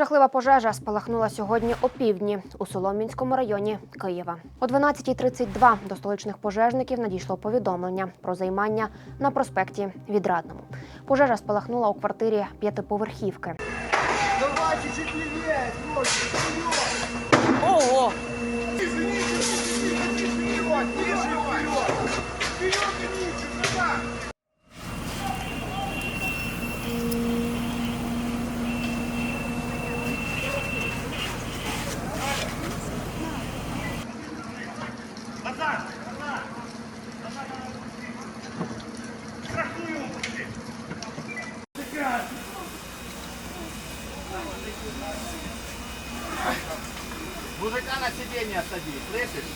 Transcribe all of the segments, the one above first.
Жахлива пожежа спалахнула сьогодні опівдні у Солом'янському районі Києва. О 12.32 до столичних пожежників надійшло повідомлення про займання на проспекті Відрадному. Пожежа спалахнула у квартирі п'ятиповерхівки. Давайте Мужика на сиденье сади, слышишь?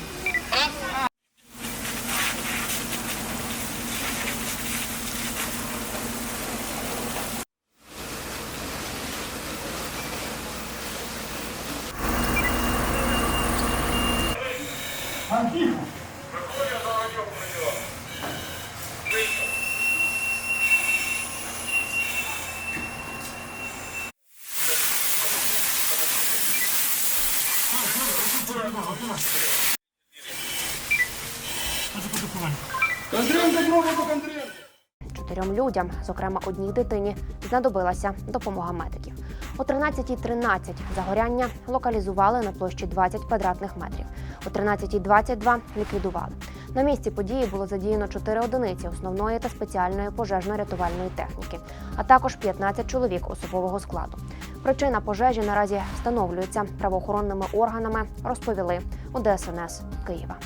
Кондренко, Чотирьом людям, зокрема одній дитині, знадобилася допомога медиків. О 13.13 загоряння локалізували на площі 20 квадратних метрів. О 13.22 ліквідували. На місці події було задіяно 4 одиниці основної та спеціальної пожежно-рятувальної техніки, а також 15 чоловік особового складу. Причина пожежі наразі встановлюється правоохоронними органами, розповіли у ДСНС Києва.